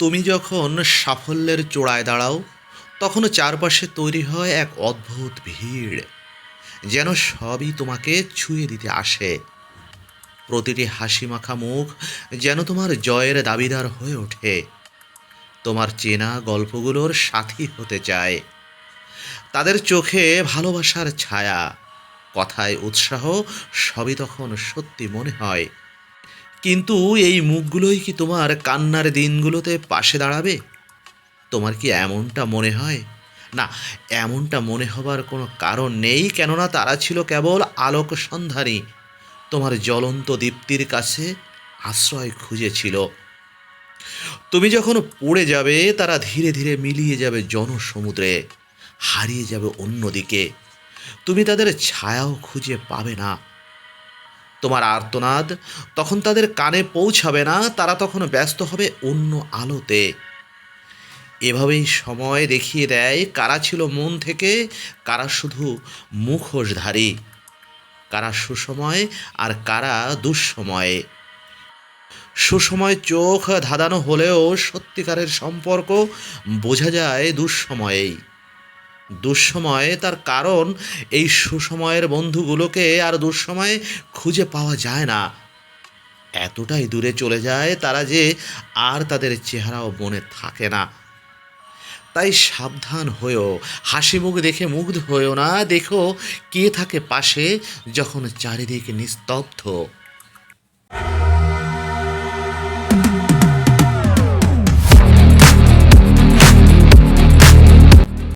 তুমি যখন সাফল্যের চূড়ায় দাঁড়াও তখন চারপাশে তৈরি হয় এক অদ্ভুত ভিড়, যেন সবই তোমাকে ছুঁয়ে দিতে আসে। প্রতিটি হাসি মাখা মুখ যেন তোমার জয়ের দাবিদার হয়ে ওঠে। তোমার চেনা গল্পগুলোর সাথী হতে চায়। তাদের চোখে ভালোবাসার ছায়া, কথায় উৎসাহ সবই তখন সত্যি মনে হয়। কিন্তু এই মুখগুলোই কি তোমার কান্নার দিনগুলোতে পাশে দাঁড়াবে? তোমার কি এমনটা মনে হয়? না, এমনটা মনে হবার কোনো কারণ নেই কেননা তারা ছিল কেবল আলোক সন্ধানী তোমার জ্বলন্ত দীপ্তির কাছে আশ্রয় খুঁজেছিল। তুমি যখন পড়ে যাবে, তারা ধীরে ধীরে মিলিয়ে যাবে জনসমুদ্রে, হারিয়ে যাবে অন্যদিকে। তুমি তাদের ছায়াও খুঁজে পাবে না। তোমার আর্তনাদ। তখন তাদের কানে পৌঁছাবে না, তারা তখন ব্যস্ত হবে অন্য আলোতে। এভাবেই সময় দেখিয়ে দেয় কারা ছিল মন থেকে, কারা শুধু মুখোশধারী। কারা সুসময় আর কারা দুঃসময়ে। সুসময় চোখ ধাঁধানো হলেও সত্যিকারের সম্পর্ক বোঝা যায় দুঃসময়েই। দুঃসময়ে তার কারণ এই সুসময়ের বন্ধুগুলোকে আর দুঃসময়ে খুঁজে পাওয়া যায় না। এতটাই দূরে চলে যায় তারা যে আর তাদের চেহারাও মনে থাকে না। তাই সাবধান হয়েও, হাসি মুখ দেখে মুগ্ধ হয়েও না, দেখো কে থাকে পাশে যখন চারিদিকে নিস্তব্ধ।